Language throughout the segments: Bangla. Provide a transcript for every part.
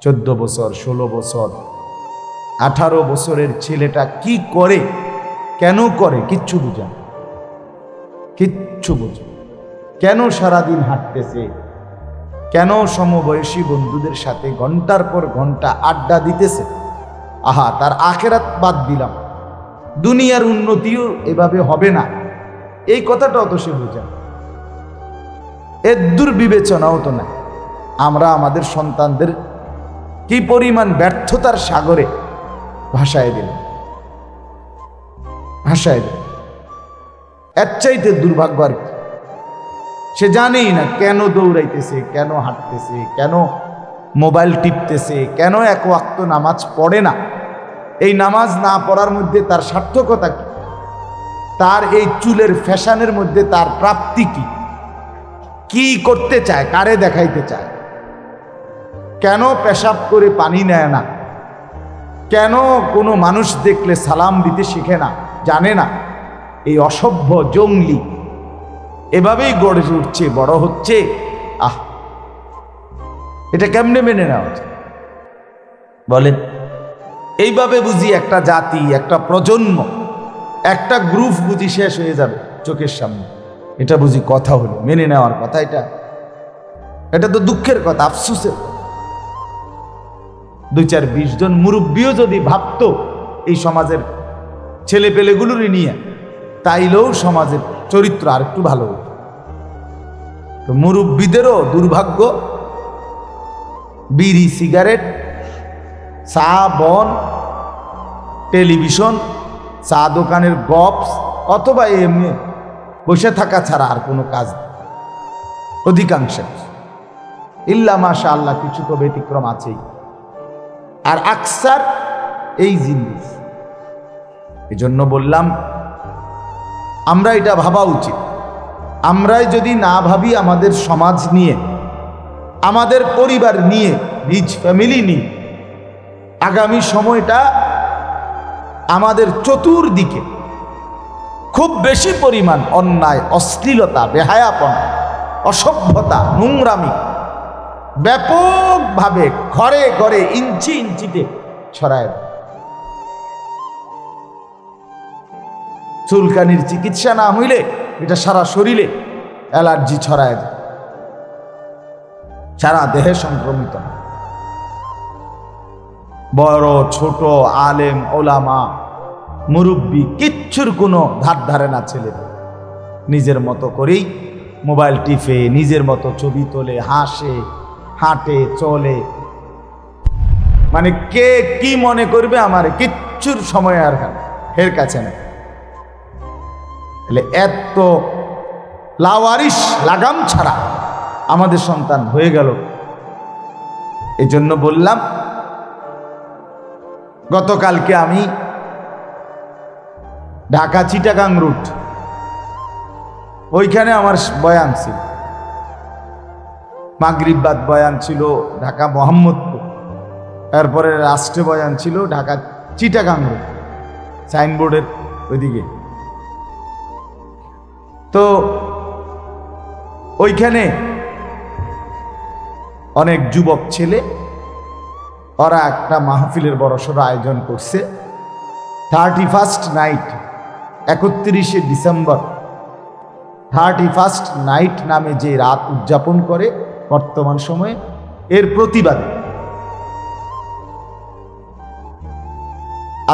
চোদ্দ বছর, ষোলো বছর, আঠারো বছরের ছেলেটা কি করে, কেন করে, কিচ্ছু বুঝে। কিচ্ছু বুঝে কেন সারাদিন হাঁটতেছে? কেন সমবয়সী বন্ধুদের সাথে ঘণ্টার পর ঘণ্টা আড্ডা দিতেছে? আহা, তার আখেরাত বাদ দিলাম। দুনিয়ার উন্নতিও এভাবে হবে না। এই কথাটাও তো সে বোঝে। এর দুর্বিবেচনাও তো না আমরা আমাদের সন্তানদের কি পরিমাণ ব্যর্থতার সাগরে? ভাসায় দিলাম ভাসায় দিলাম এর চাইতে দুর্ভাগ্য আর কি? সে জানেই না কেন দৌড়াইতেছে, কেন হাঁটতেছে, কেন মোবাইল টিপতেছে, কেন এক ওয়াক্ত নামাজ পড়ে না? এই নামাজ না পড়ার মধ্যে তার সার্থকতা কি? তার এই চুলের ফ্যাশনের মধ্যে তার প্রাপ্তি কি? কি করতে চায়, কারে দেখাইতে চায়? কেন পেশাব করে পানি নেয় না? কেন কোনো মানুষ দেখলে সালাম দিতে শিখে না, জানে না? এই অসভ্য জঙ্গলি এভাবেই গড়ে উঠছে, বড় হচ্ছে। আহ! এটা কেমনে মেনে নেওয়া বলেন, এইভাবে বুঝি একটা জাতি, একটা প্রজন্ম, একটা গ্রুপ বুঝি শেষ হয়ে যাবে চোখের সামনে। এটা বুঝি কথা হলো, মেনে নেওয়ার কথা এটা। এটা তো দুঃখের কথা, আফসুসের কথা। দুই চার বিশ জন মুরব্বীও যদি ভাবতো এই সমাজের ছেলে পেলেগুলোরই নিয়ে, তাইলেও সমাজের চরিত্র আর একটু ভালো হতো। তো মুরব্বীদেরও দুর্ভাগ্য, বিড়ি, সিগারেট, চা, বন, টেলিভিশন, চা দোকানের গপস, অথবা এমনি বসে থাকা ছাড়া আর কোনো কাজ অধিকাংশ ইল্লা মাশা আল্লাহ কিছু তো ব্যতিক্রম আছেই। আর আকসার এই জিনিস। এজন্য বললাম, আমরা এটা ভাবা উচিত। আমরাই যদি না ভাবি আমাদের সমাজ নিয়ে, আমাদের পরিবার নিয়ে নিজ ফ্যামিলি নিয়ে, আগামী সময়টা আমাদের চতুর্দিকে খুব বেশি পরিমাণ অন্যায়, অশ্লীলতা, বেহায়াপনা, অসভ্যতা, নোংরামি ব্যাপকভাবে ঘরে ঘরে ইঞ্চি ইঞ্চিতে ছড়ায়। চুলকানির চিকিৎসা না হইলে এটা সারা শরীরে অ্যালার্জি ছড়ায় সারা দেহে সংক্রমিত। বড়, ছোট, আলেম, ওলামা, মুরব্বী, কিচ্ছুর কোনো ধার ধারে না ছেলে নিজের মতো করেই মোবাইল টিপে, নিজের মতো ছবি তোলে, হাসে হাঁটে, চলে। মানে কে কি মনে করবে আমার কিচ্ছুর সময় আর এর কাছে নেই। তাহলে এত লাওয়ারিস লাগাম ছাড়া আমাদের সন্তান হয়ে গেল। এই জন্য বললাম, গতকালকে আমি ঢাকা চিটাগাং রুট, ওইখানে আমার বয়ান ছিল। মাগরিবাদ বয়ান ছিল ঢাকা মোহাম্মদপুর। তারপরে রাষ্ট্রে বয়ান ছিল ঢাকা চিটাগাং সাইনবোর্ডের ওইদিকে। তো ওইখানে অনেক যুবক ছেলে, ওরা একটা মাহফিলের বড়সড় আয়োজন করছে। থার্টি ফার্স্ট নাইট একত্রিশে ডিসেম্বর। থার্টি ফার্স্ট নাইট নামে যে রাত উদযাপন করে বর্তমান সময়ে এর প্রতিবাদে।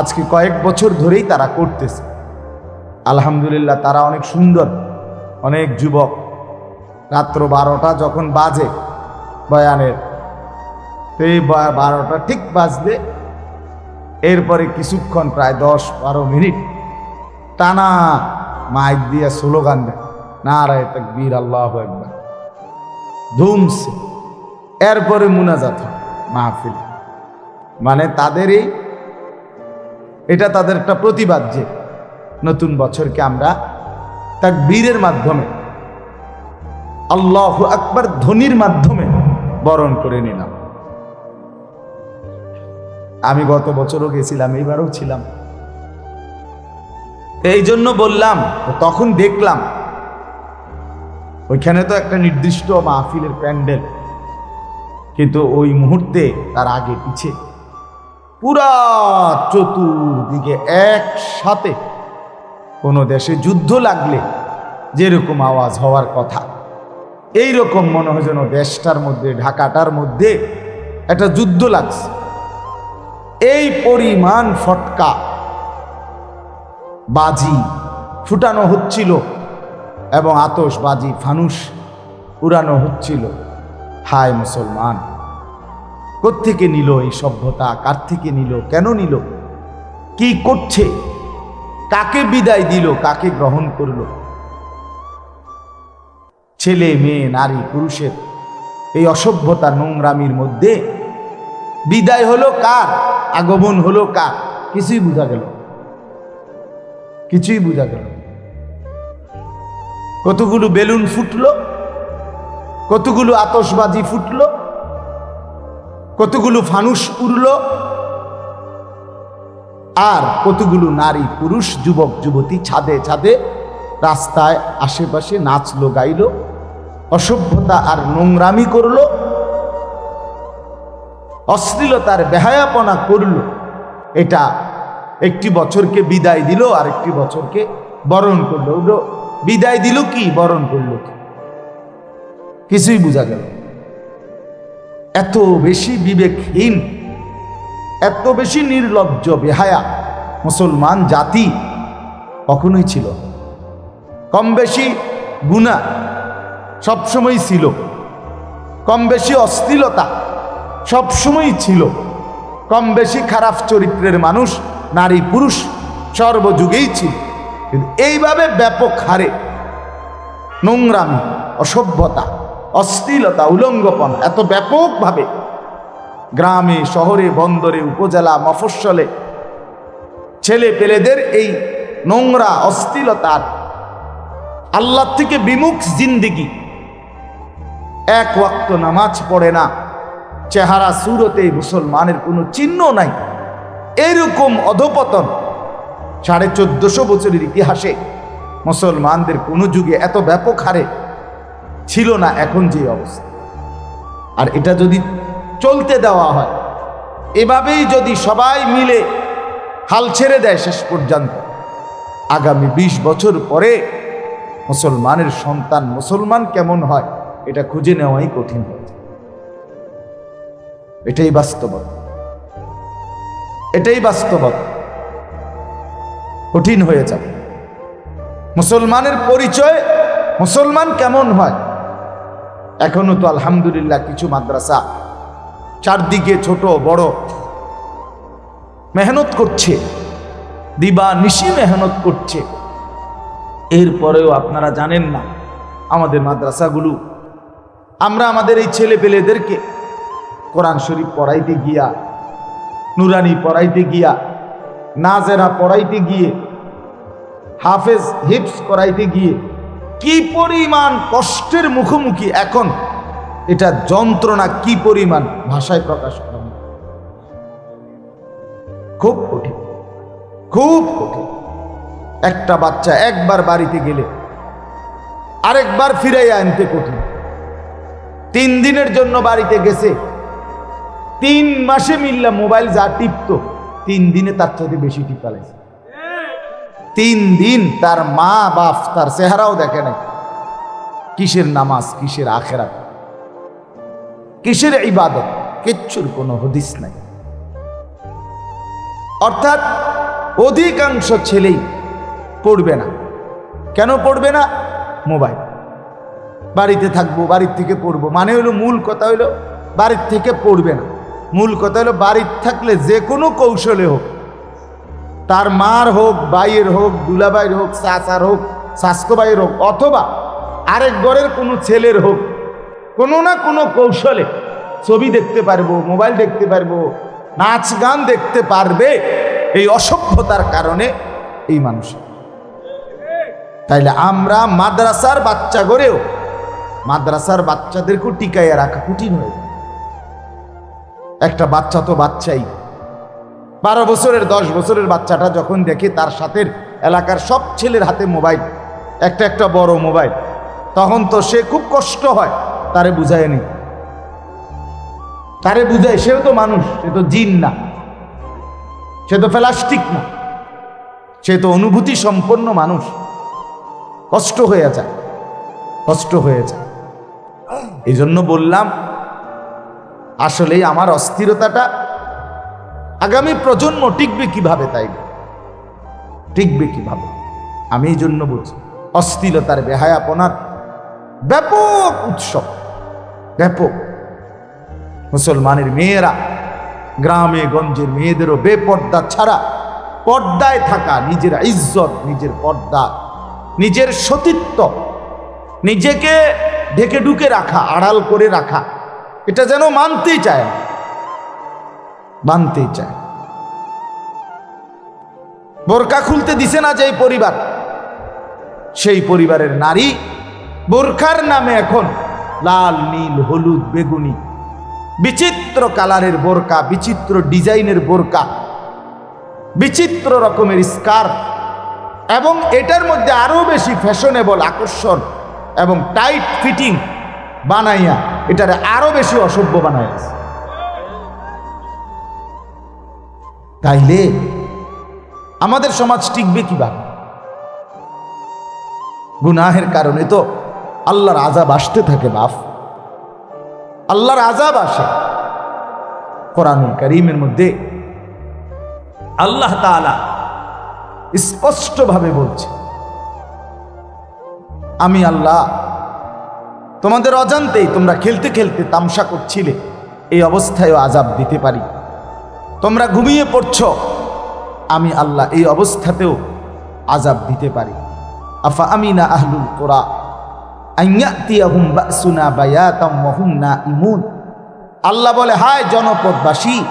আজকে কয়েক বছর ধরেই তারা করতেছে। আলহামদুলিল্লাহ তারা অনেক সুন্দর, অনেক যুবক। রাত্র বারোটা যখন বাজে বয়ানের, তো এই বারোটা ঠিক বাজলে এরপরে কিছুক্ষণ প্রায় দশ বারো মিনিট টানা মাইক দিয়ে স্লোগান দেয় না নারায় তাকবীর, আল্লাহ একবার ধুমছে। এরপরে মুনাজাত মাহফিল। মানে তাদের এই এটা তাদের একটা প্রতিবাদ যে নতুন বছরকে আমরা তাকবীরের মাধ্যমে, আল্লাহ আকবার ধ্বনির মাধ্যমে বরণ করে নিলাম। আমি গত বছরও গেছিলাম, এইবারও ছিলাম। এই জন্য বললাম তখন দেখলাম ওইখানে তো একটা নির্দিষ্ট মাহফিলের প্যান্ডেল। কিন্তু ওই মুহূর্তে তার আগে পিছে পুরা চতুর্দিকে একসাথে কোনো দেশে যুদ্ধ লাগলে যেরকম আওয়াজ হওয়ার কথা এই রকম মনে হয় যেন দেশটার মধ্যে, ঢাকাটার মধ্যে একটা যুদ্ধ লাগছে। এই পরিমাণ ফটকা বাজি ফুটানো হচ্ছিল এবং আতসবাজি ফানুস উড়ানো হচ্ছিল। হায় মুসলমান, কোত্থেকে নিল এই সভ্যতা? কার থেকে নিল? কেন নিল? কি করছে? কাকে বিদায় দিল? কাকে গ্রহণ করল? ছেলে, মেয়ে, নারী, পুরুষের এই অসভ্যতা নোংরামির মধ্যে বিদায় হলো কার? আগমন হলো কার? কিছুই বোঝা গেল কিছুই বোঝা গেল কতগুলো বেলুন ফুটলো? কতগুলো আতসবাজি ফুটলো? কতগুলো ফানুস উড়লো? আর কতগুলো নারী, পুরুষ, যুবক, যুবতী ছাদে ছাদে রাস্তায় আশেপাশে নাচলো, গাইলো, অসভ্যতা আর নোংরামি করল, অশ্লীলতার বেহায়াপনা করল। এটা একটি বছরকে বিদায় দিল আর একটি বছরকে বরণ করল। বিদায় দিল কি? বরণ করল কি? কিছুই বোঝা গেল এত বেশি বিবেকহীন, এত বেশি নির্লজ্জ, বেহায়া মুসলমান জাতি কখনোই ছিল কম বেশি গুণা সবসময় ছিল। কম বেশি অস্থিলতা সবসময় ছিল। কম বেশি খারাপ চরিত্রের মানুষ, নারী পুরুষ সর্বযুগেই ছিল। কিন্তু এইভাবে ব্যাপক হারে নোংরামি, অসভ্যতা, অশ্লীলতা, উলঙ্গপন, এত ব্যাপকভাবে গ্রামে, শহরে, বন্দরে, উপজেলা, মফস্বলে ছেলে পেলেদের এই নোংরা অশ্লীলতার আল্লাহ থেকে বিমুখ জিন্দিগি। এক ওয়াক্ত নামাজ পড়ে না, চেহারা সুরতে মুসলমানের কোনো চিহ্ন নাই। এরকম অধপতন সাড়ে চোদ্দশো বছরের ইতিহাসে মুসলমানদের কোনো যুগে এত ব্যাপক হারে ছিল না এখন যে অবস্থা। আর এটা যদি চলতে দেওয়া হয়, এভাবেই যদি সবাই মিলে হাল ছেড়ে দেয় শেষ পর্যন্ত, আগামী ২০ বছর পরে মুসলমানের সন্তান মুসলমান কেমন হয়, এটা খুঁজে নেওয়াই কঠিন হয়ে এটাই বাস্তবতা। এটাই বাস্তবতা। কঠিন হয়ে যাবে। মুসলমানের পরিচয় মুসলমান কেমন হয়? এখনও তো আলহামদুলিল্লাহ কিছু মাদ্রাসা চারদিকে ছোট, বড় মেহনত করছে। দিবা নিশি মেহনত করছে। এরপরেও আপনারা জানেন না আমাদের মাদ্রাসাগুলো। আমরা আমাদের এই ছেলে পেলেদেরকে কোরআন শরীফ পড়াইতে গিয়া, নুরানি পড়াইতে গিয়া, নাজেরা পড়াইতে গিয়ে হাফেজ হিপস করাইতে গিয়ে কি পরিমাণ কষ্টের মুখোমুখি এখন? এটা যন্ত্রণা কি পরিমাণ? ভাষায় প্রকাশ করা খুব কঠিন। খুব কঠিন। একটা বাচ্চা একবার বাড়িতে গেলে আরেকবার ফিরাইয়া আনতে কঠিন। তিন দিনের জন্য বাড়িতে গেছে। তিন মাসে মিললা মোবাইল যা টিপত, তিন দিনে তার থেকে বেশি টিপালাইছে তিন দিন তার মা বাপ তার চেহারাও দেখে নাই। কিসের নামাজ, কিসের আখেরা কিসের ইবাদত? কিচ্ছুর কোনো হদিস নাই। অর্থাৎ অধিকাংশ ছেলেই পড়বে না। কেন পড়বে না? মোবাইল। বাড়িতে থাকব, বাড়ির থেকে পড়ব। মানে হলো মূল কথা হলো বাড়ির থেকে পড়বে না। মূল কথা হলো বাড়ির থাকলে যে কোনো কৌশলে হোক তার মার হোক বাইয়ের হোক দুলাবাইয়ের হোক, চাচার হোক শাস্কবাইয়ের হোক, অথবা আরেক ঘরের কোনো ছেলের হোক, কোনো না কোনো কৌশলে ছবি দেখতে পারব, মোবাইল দেখতে পারব, নাচ গান দেখতে পারবে, এই অসভ্যতার কারণে এই মানুষ। তাইলে আমরা মাদ্রাসার বাচ্চা গড়েও মাদ্রাসার বাচ্চাদেরকেও টিকাইয়া রাখা কঠিন হয়ে একটা বাচ্চা তো বাচ্চাই। বারো বছরের, দশ বছরের বাচ্চাটা যখন দেখে তার সাথে এলাকার সব ছেলের হাতে মোবাইল, একটা একটা বড় মোবাইল, তখন তো সে খুব কষ্ট হয়, তারে বুঝায় নি। তারে বুঝায়, সেও তো মানুষ, সে তো জিন না। সে তো প্লাস্টিক না। সে তো অনুভূতি সম্পন্ন মানুষ। কষ্ট হয়ে যায়, কষ্ট হয়ে যায়। এই জন্য বললাম, আসলেই আমার অস্থিরতাটা আগামী প্রজন্ম টিকবে কীভাবে তাই? টিকবে কীভাবে? আমি এই জন্য বলছি অস্থিরতার বেহায়াপনার ব্যাপক উৎসব, ব্যাপক। মুসলমানের মেয়েরা, গ্রামে গঞ্জের মেয়েদেরও বেপর্দা ছাড়া পর্দায় থাকা নিজের ইজ্জত, নিজের পর্দা, নিজের সতীত্ব, নিজেকে ঢেকে ঢুকে রাখা, আড়াল করে রাখা, এটা যেন মানতেই চায় না। মানতেই চায়। বোরকা খুলতে দিছে না যে পরিবার, সেই পরিবারের নারী বোরখার নামে এখন লাল, নীল, হলুদ, বেগুনি, বিচিত্র কালারের বোরকা, বিচিত্র ডিজাইনের বোরকা, বিচিত্র রকমের স্কার্ফ এবং এটার মধ্যে আরও বেশি ফ্যাশনেবল আকর্ষণ এবং টাইট ফিটিং বানাইয়া এটারে আরও বেশি অসভ্য বানাইছে তাইলে আমাদের সমাজ টিকবে কীভাবে গুনাহের কারণে তো আল্লাহর আজাব আসতে থাকে, বাপ। আল্লাহর আজাব আসে। কোরআনুল করিমের মধ্যে আল্লাহ তাআলা স্পষ্টভাবে বলছে, আমি আল্লাহ তোমাদের অজান্তেই তোমরা খেলতে খেলতে তামসা করছিলে, এই অবস্থায়ও আজাব দিতে পারি। তোমরা ঘুমিয়ে পড়ছ। আমি আল্লাহ এই অবস্থাতেও আজাব দিতে পারি। আফা আমিনা আহলুল নাইমুন আল্লাহ বলে, হায় জনপদবাসী,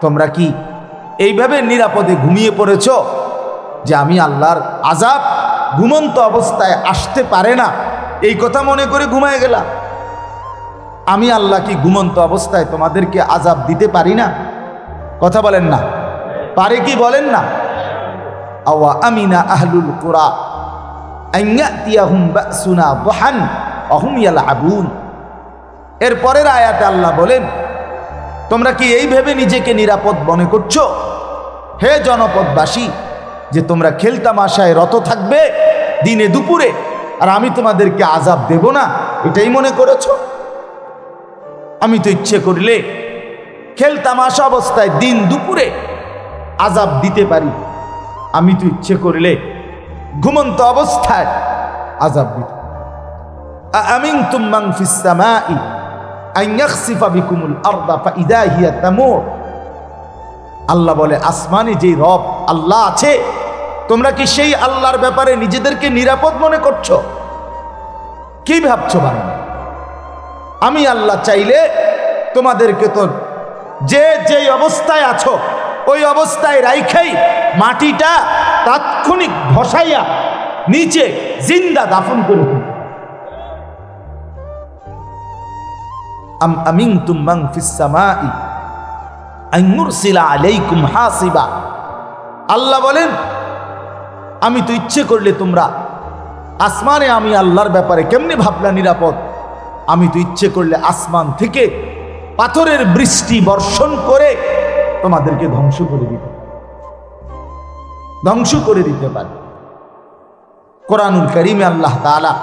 তোমরা কি এইভাবে নিরাপদে ঘুমিয়ে পড়েছ যে আমি আল্লাহর আজাব ঘুমন্ত অবস্থায় আসতে পারে না? এই কথা মনে করে ঘুমায় গেলাম। আমি আল্লাহ কি ঘুমন্ত অবস্থায় তোমাদেরকে আজাব দিতে পারি না? কথা বলেন না। পারে কি বলেন না? আওয়া আমিনা আহলুল ইয়ালআবুন। এর পরের আয়াতে আল্লাহ বলেন, তোমরা কি এই ভেবে নিজেকে নিরাপদ মনে করছ? হে জনপদবাসী, যে তোমরা খেলতামাশায় রত থাকবে দিনে দুপুরে, আর আমি তোমাদেরকে আজাব দেব না, এটাই মনে করেছ? আমি তো ইচ্ছে করলে খেলতামাশা অবস্থায় দিন দুপুরে আজাব দিতে পারি। আমি তো ইচ্ছে করলে ঘুমন্ত অবস্থায় আজাব দিতে আমিন তুম্মাং ফিসামাই আইয়াখসিফা বিকুমুল আরদা ফাইদা হিয়া তামুর। আল্লাহ বলে, আসমানে যেই রব আল্লাহ আছে, তোমরা কি সেই আল্লাহর ব্যাপারে নিজেদেরকে নিরাপদ মনে করছ? কি ভাবছ বাংলা আমি আল্লাহ চাইলে তোমাদেরকে তো যে যেই অবস্থায় আছো, ওই অবস্থায় রাইখাই মাটিটা তাৎক্ষণিক ভসাইয়া নিচে জিন্দা দাফন করে আম আমিনতুম মান ফিস সামাই আন আলাইকুম হাসিবা। আল্লাহ বলেন, আমি তো ইচ্ছে করলে তোমরা আসমানে আমি আল্লাহর ব্যাপারে কেমনে ভাবলা নিরাপদ? আমি তো ইচ্ছে করলে আসমান থেকে পাথরের বৃষ্টি বর্ষণ করে তোমাদেরকে ধ্বংস করে দিতে ধ্বংস করে দিতে পারে। কোরআনুল করিমে আল্লাহ তাআলা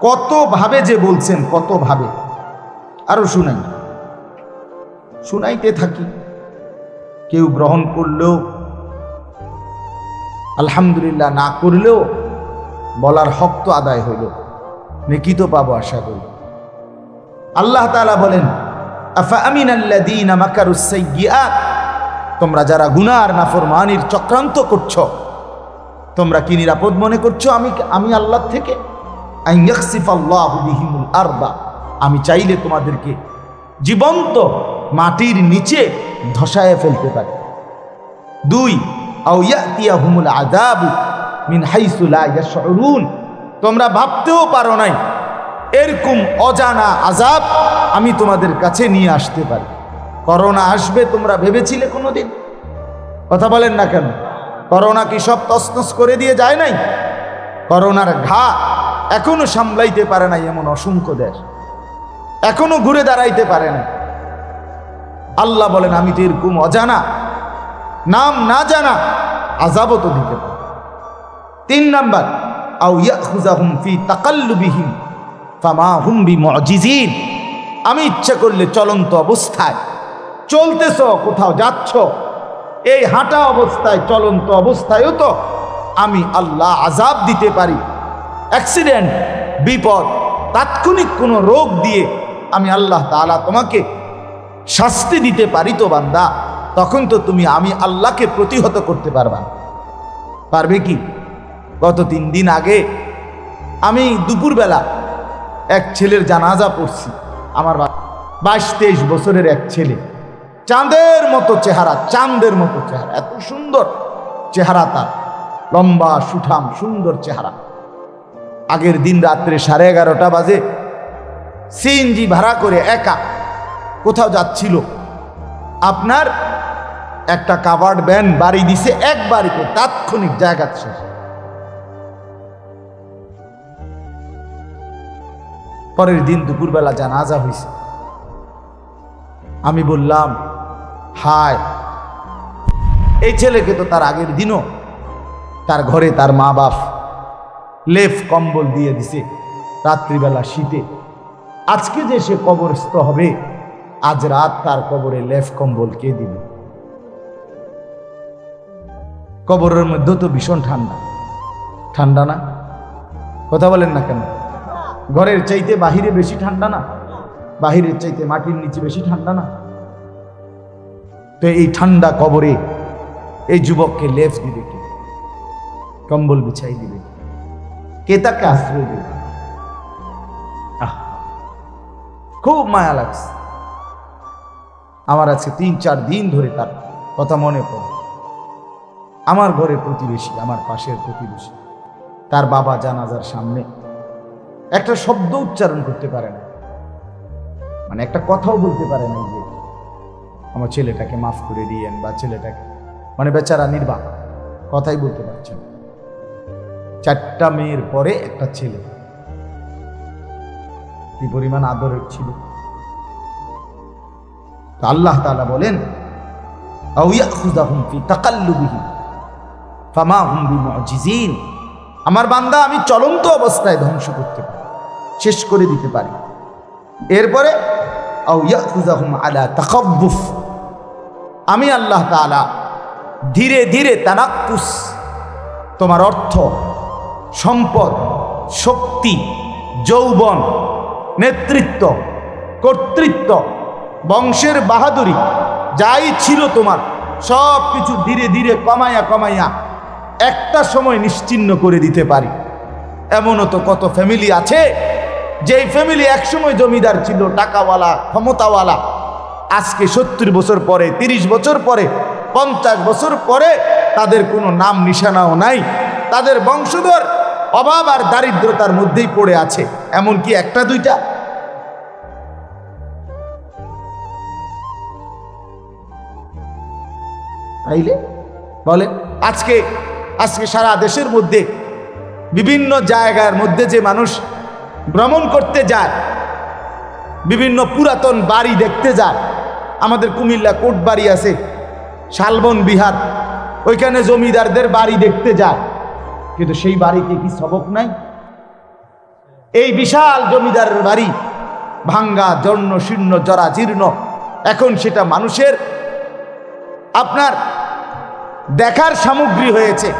কত ভাবে যে বলছেন কত ভাবে আরও শুনাই। শুনাইতে থাকি। কেউ গ্রহণ করলেও, আলহামদুলিল্লাহ না করলেও বলার হক তো আদায় হইল। নেকি তো পাবো আশা করি। আল্লাহ তাআলা বলেন আমিন তোমরা যারা গুনার নাফরমানির চক্রান্ত করছ, তোমরা কি নিরাপদ মনে করছ আমি আমি আল্লাহ থেকে? আমি চাইলে তোমাদেরকে জীবন্ত মাটির নিচে ধসায় ফেলতে পারি। দুই আযাবু মিন হাইসু লা তোমরা ভাবতেও পারো নাই এরকম অজানা আজাব আমি তোমাদের কাছে নিয়ে আসতে পারি। করোনা আসবে, তোমরা ভেবেছিলে কোনো দিন কথা বলেন না কেন? করোনা কি সব তসনস করে দিয়ে যায় নাই? করোনার ঘা এখনও সামলাইতে পারে নাই এমন অসংখ্য দেশ। এখনও ঘুরে দাঁড়াইতে পারে না আল্লাহ বলেন, আমি তো এরকম অজানা, নাম না জানা, আজাবও তো দিতে পারি তিন নাম্বার আউ ইয়াখুজাহুম ফি তাকাল্লুবিহিম। ফামা হুম বিমুজিজিন। আমি ইচ্ছা করলে চলন্ত অবস্থায়, চলতেছ, কোথাও যাচ্ছ, এই হাঁটা অবস্থায়, চলন্ত অবস্থায়ও তো আমি আল্লাহ আজাব দিতে পারি। অ্যাক্সিডেন্ট, বিপদ, তাৎক্ষণিক কোনো রোগ দিয়ে আমি আল্লাহ তাআলা তোমাকে শাস্তি দিতে পারি তো বান্দা, তখন তো তুমি, আমি আল্লাহকে প্রতিহত করতে পারবা পারবে কি? গত তিন দিন আগে আমি দুপুরবেলা এক ছেলের জানাজা পড়ছি, আমার বাইশ তেইশ বছরের এক ছেলে। চাঁদের মতো চেহারা, চাঁদের মতো চেহারা, এত সুন্দর চেহারা তার। লম্বা, সুঠাম, সুন্দর চেহারা। আগের দিন রাত্রে সাড়ে এগারোটা বাজে, সিএনজি ভাড়া করে একা কোথাও যাচ্ছিল। আপনার একটা কাভার্ড ব্যান বাড়ি দিছে এক বাড়িতে তাৎক্ষণিক জায়গা শেষ। পরের দিন দুপুরবেলা জানাজা হয়েছে আমি বললাম, হায়, এই ছেলেকে তো তার আগের দিনও তার ঘরে তার মা বাপ লেফ কম্বল দিয়ে দিছে রাত্রিবেলা শীতে। আজকে যে সে কবরস্থ হবে, আজ রাত তার কবরে লেফ কম্বল কে দিবে? কবরের মধ্যে তো ভীষণ ঠান্ডা। ঠান্ডা না? কথা বলেন না কেন? ঘরের চাইতে বাহিরে বেশি ঠান্ডা না। বাহিরের চাইতে মাটির নিচে বেশি ঠান্ডা না। তো এই ঠান্ডা কবরে এই যুবককে লেফ দিবে কে? কম্বল বিছাই দিবে কে তাকে আশ্রয় দেবে? আহ, খুব মায়া লাগছে। আমার আজকে তিন চার দিন ধরে তার কথা মনে পড়ে। আমার ঘরের প্রতিবেশী আমার পাশের প্রতিবেশী তার বাবা জানাজার সামনে একটা শব্দ উচ্চারণ করতে পারে না। মানে একটা কথাও বলতে পারে না যে, আমার ছেলেটাকে মাফ করে দিয়েন বা ছেলেটাকে মানে বেচারা নির্বাক, কথাই বলতে পারছে না। চারটা মেয়ের পরে একটা ছেলে। কি পরিমাণ আদরের ছিল। আল্লাহ তালা বলেন আমার বান্দা, আমি চলন্ত অবস্থায় ধ্বংস করতে পারি। শেষ করে দিতে পারি। এরপরে আমি আল্লাহ তাআলা ধীরে ধীরে তানাক্কুস, তোমার অর্থ, সম্পদ, শক্তি, যৌবন, নেতৃত্ব, কর্তৃত্ব, বংশের বাহাদুরি, যাই ছিল তোমার, সব কিছু ধীরে ধীরে কমাইয়া কমাইয়া একটা সময় নিশ্চিন্ন করে দিতে পারি। এমনও তো কত ফ্যামিলি আছে যেই ফ্যামিলি একসময় জমিদার ছিল, টাকাওয়ালা, ক্ষমতাওয়ালা, আজকে সত্তর বছর পরে, তিরিশ বছর পরে, পঞ্চাশ বছর পরে তাদের কোনো নাম নিশানাও নাই। তাদের বংশধর অভাব আর দারিদ্রতার মধ্যেই পড়ে আছে। এমন কি একটা, দুইটা। তাইলে? বলে আজকে আজকে সারা দেশের মধ্যে, বিভিন্ন জায়গার মধ্যে যে মানুষ ভ্রমণ করতে যায়। বিভিন্ন পুরাতন বাড়ি দেখতে যায়। আমাদের কুমিল্লা কোট বাড়ি আছে, শালবন বিহার। ওইখানে জমিদারদের বাড়ি দেখতে যায়। কিন্তু সেই বাড়িতে কি সবক নাই? এই বিশাল জমিদারের বাড়ি, ভাঙ্গা, জর্ণ, শীর্ণ, জরা, জীর্ণ, এখন সেটা মানুষের। আপনার দেখার সামগ্রী হয়েছে।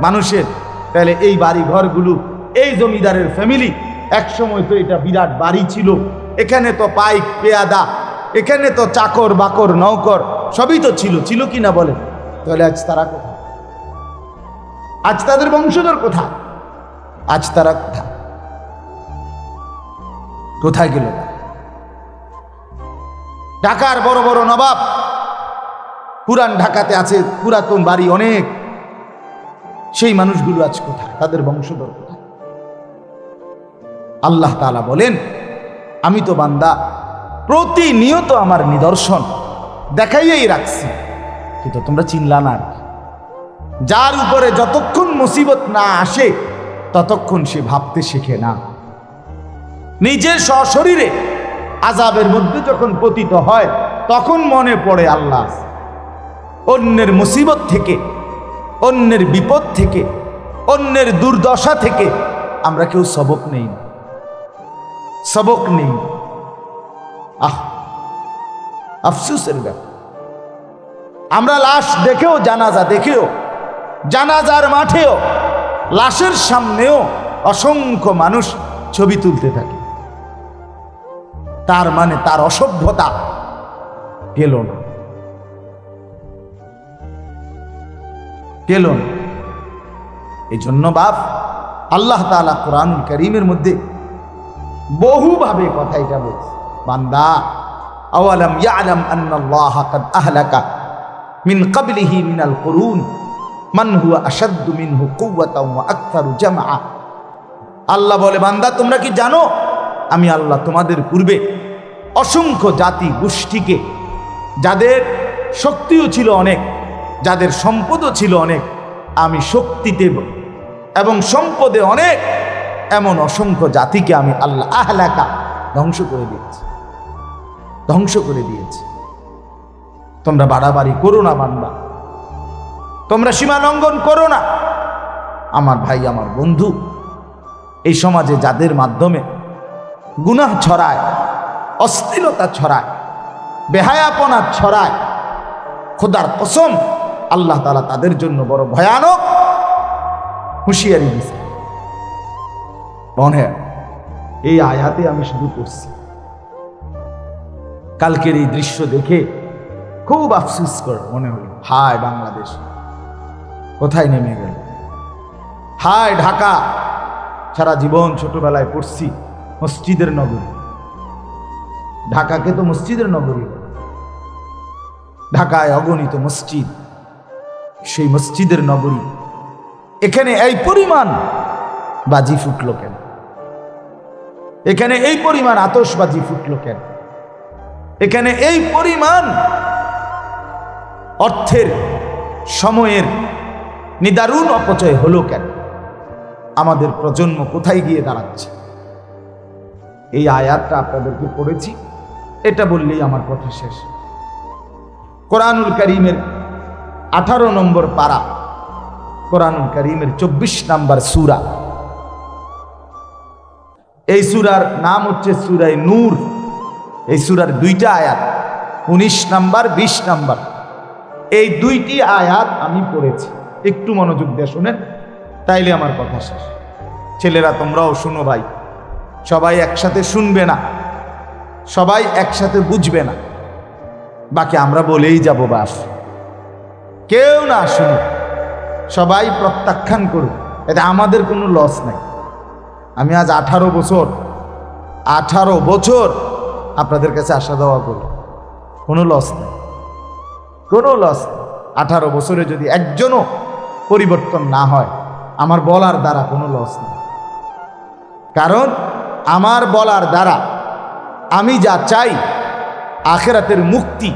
মানুষের, তাহলে এই বাড়ি ঘরগুলো এই জমিদারের ফ্যামিলি একসময় তো এটা বিরাট বাড়ি ছিল। এখানে তো পাইক, পেয়াদা, এখানে তো চাকর, বাকর, নৌকর, সবই তো ছিল। ছিল কি না বলে তাহলে আজ তারা কোথায়? আজ তাদের বংশধর কোথায়? আজ তারা কোথায়? কোথায় গেল ঢাকার বড় বড় নবাব। পুরান ঢাকাতে আছে পুরাতন বাড়ি অনেক। সেই মানুষগুলো আজ কোথায়? তাদের বংশধর আল্লাহ তাআলা বলেন, আমি তো বান্দা, প্রতিনিয়ত আমার নিদর্শন দেখাইয়াই রাখছি, কিন্তু তোমরা চিনলা না যার উপরে যতক্ষণ মুসিবত না আসে, ততক্ষণ সে ভাবতে শেখে না। নিজের সশরীরে আজাবের মধ্যে যখন পতিত হয়, তখন মনে পড়ে আল্লাহ। অন্যের মুসিবত থেকে, অন্যের বিপদ থেকে, অন্যের দুর্দশা থেকে আমরা কেউ সবক নেই। না সবক নেই আহ আফসুসের ব্যাপার আমরা লাশ দেখেও, জানাজা দেখেও, জানাজার মাঠেও, লাশের সামনেও অসংখ্য মানুষ ছবি তুলতে থাকে। তার মানে তার অসভ্যতা গেল না। গেল না। এই জন্য বাপ, আল্লাহ তালা কোরআন করিমের মধ্যে বহুভাবে কথা এটা বলছে। বান্দা, আওয়ালাম ইয়ালাম আন্নাল্লাহ কাদ আহলাকা মিন ক্বাবলিহি মিনাল কুরুন, মান হুয়া আশাদ্দু মিনহু কুওয়াতাও ওয়া আকতারু জামআ। আল্লাহ বলে, বান্দা, তোমরা কি জানো? আমি আল্লাহ তোমাদের পূর্বে অসংখ্য জাতি গোষ্ঠীকে, যাদের শক্তিও ছিল অনেক, যাদের সম্পদও ছিল অনেক, আমি শক্তিতে এবং সম্পদে অনেক এমন অসংখ্য জাতিকে আমি আল্লাহ আহলাকা ধ্বংস করে দিয়েছি। ধ্বংস করে দিয়েছি। তোমরা বাড়াবাড়ি করো না, বান্দা। তোমরা সীমা লঙ্ঘন করো না। আমার ভাই, আমার বন্ধু, এই সমাজে যাদের মাধ্যমে গুনাহ ছড়ায় অস্থিরতা ছড়ায়, বেহায়াপনা ছড়ায়, খোদার কসম, আল্লাহ তালা তাদের জন্য বড় ভয়ানক হুঁশিয়ারি দিছে মনে এই আয়াতে আমি শুরু করছি কালকের এই দৃশ্য দেখে খুব আফসুস কর, মনে হলো, হায় বাংলাদেশ। কোথায় নেমে গেল? হায় ঢাকা। সারা জীবন ছোটবেলায় পড়ছি মসজিদের নগরী। ঢাকাকে তো মসজিদের নগরী। ঢাকায় অগণিত মসজিদ, সেই মসজিদের নগরী। এখানে এই পরিমাণ বাজি ফুটলো কেন? এখানে এই পরিমাণ আতসবাজি ফুটলো কেন? এখানে এই পরিমাণ অর্থের, সময়ের নিদারুণ অপচয় হলো কেন? আমাদের প্রজন্ম কোথায় গিয়ে দাঁড়াচ্ছে? এই আয়াতটা আপনাদেরকে পড়েছি, এটা বললেই আমার কথা শেষ। কোরআনুল করিমের আঠারো নম্বর পারা, কোরআনুল করিমের চব্বিশ নম্বর সুরা এই সুরার নাম হচ্ছে সুরায় নূর। এই সুরার দুইটা আয়াত, উনিশ নাম্বার, বিশ নাম্বার। এই দুইটি আয়াত আমি পড়েছি। একটু মনোযোগ দিয়ে শুনেন, তাইলে আমার কথা শেষ। ছেলেরা, তোমরাও শুনো ভাই। সবাই একসাথে শুনবে না। সবাই একসাথে বুঝবে না। বাকি আমরা বলেই যাব বাস। কেউ না শুনুক। সবাই প্রত্যাখ্যান করুক। এতে আমাদের কোনো লস নাই। আমি আজ আঠারো বছর আঠারো বছর আপনাদের কাছে আসা দেওয়া করি কোনো লস নেই। কোনো লস আঠারো বছরে যদি একজনও পরিবর্তন না হয়, আমার বলার দ্বারা কোনো লস নেই। কারণ আমার বলার দ্বারা আমি যা চাই, আখেরাতের মুক্তি,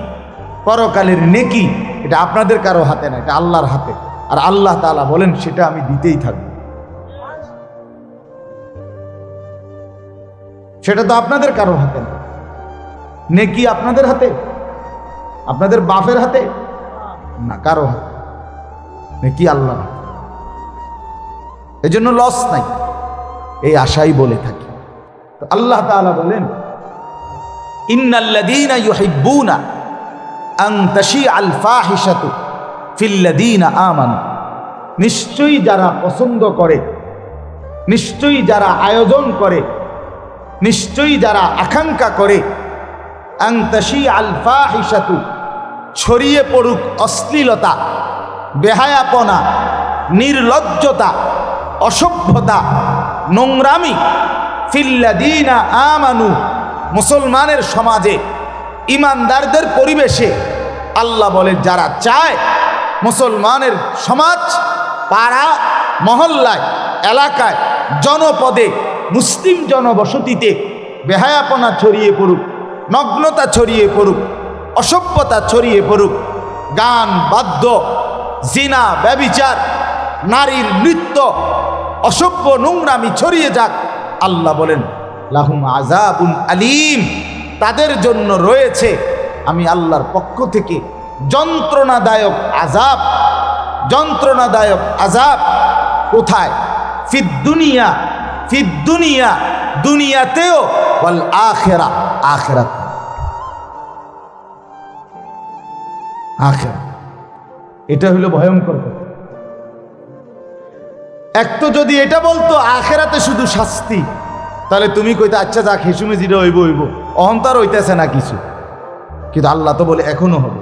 পরকালের নেকি, এটা আপনাদের কারও হাতে না, এটা আল্লাহর হাতে। আর আল্লাহ তাআলা বলেন, সেটা আমি দিতেই থাকব। সেটা তো আপনাদের কারও হাতে না। নেকি আপনাদের হাতে? আপনাদের বাপের হাতে? না কারও হাতে। নেকি আল্লাহ এই জন্য লস নাই। এই আশাই বলে থাকি। আল্লাহ তাআলা বলেন নিশ্চয়ই যারা পছন্দ করে, নিশ্চয়ই যারা আয়োজন করে নিশ্চয়ই যারা আকাঙ্ক্ষা করে আন আলফা হিসাতু ছড়িয়ে পড়ুক অশ্লীলতা, বেহায়াপনা, নির্লজ্জতা, অসভ্যতা, নোংরামি, ফিল্লাদিনা আমানু, মুসলমানের সমাজে, ইমানদারদের পরিবেশে, আল্লাহ বলে, যারা চায় মুসলমানের সমাজ, পাড়া, মহল্লায়, এলাকায়, জনপদে মুসলিম জনবসতিতে বেহায়াপনা ছড়িয়ে পড়ুক, নগ্নতা ছড়িয়ে পড়ুক, অসভ্যতা ছড়িয়ে পড়ুক, গান, বাদ্য, জিনা, ব্যবিচার, নারীর নৃত্য, অসভ্য নোংরামি ছড়িয়ে যাক, আল্লাহ বলেন, লাহুম আজাবুন আলিম, তাদের জন্য রয়েছে, আমি আল্লাহর পক্ষ থেকে যন্ত্রণাদায়ক আজাব যন্ত্রণাদায়ক আজাব কোথায়? ফিদ দুনিয়া ফিদ দুনিয়া, দুনিয়াতেও বল আখেরা, আখেরাত। আখেরা এটা হলো ভয়ঙ্কর এক তো যদি এটা বলতো, আখেরাতে শুধু শাস্তি, তাহলে তুমি কইতে আচ্ছা যাক, হেসুমে জিরে হইব হইব। অহংকার হইতেছে না কিছু। কিন্তু আল্লাহ তো বলে, এখনও হবে।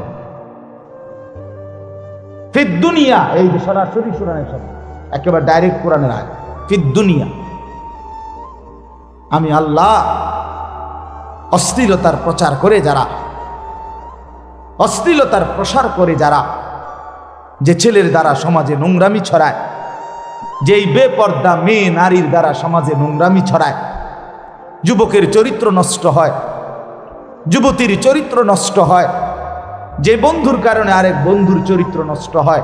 ফিদ দুনিয়া, এই সরাসরি কোরআনের সাথে একেবারে ডাইরেক্ট কোরআনের আয় ফিদ দুনিয়া। আমি আল্লাহ অশ্লীলতার প্রচার করে যারা, অশ্লীলতার প্রসার করে যারা, যে ছেলের দ্বারা সমাজে নোংরামি ছড়ায়, যেই বেপর্দা মেয়ে নারীর দ্বারা সমাজে নোংরামি ছড়ায়, যুবকের চরিত্র নষ্ট হয়, যুবতীর চরিত্র নষ্ট হয়, যে বন্ধুর কারণে আরেক বন্ধুর চরিত্র নষ্ট হয়,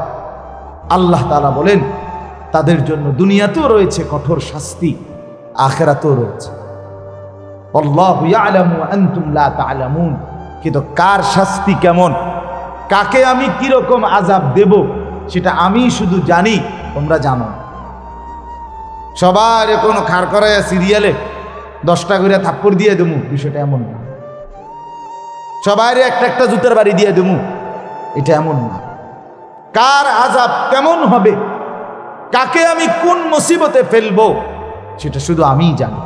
আল্লাহ তালা বলেন, তাদের জন্য দুনিয়াতেও রয়েছে কঠোর শাস্তি। আখেরাতেও রয়েছে। কিন্তু কার শাস্তি কেমন? কাকে আমি কীরকম আজাব দেব, সেটা আমি শুধু জানি, তোমরা জানো। সবার কোনো খাড় করায় সিরিয়ালে দশটা করে থাপ্পড় দিয়ে দেবো, বিষয়টা এমন না। সবার একটা একটা জুতের বাড়ি দিয়ে দেবো, এটা এমন না। কার আজাব কেমন হবে? কাকে আমি কোন মুসিবতে ফেলব? সেটা শুধু আমিই জানি।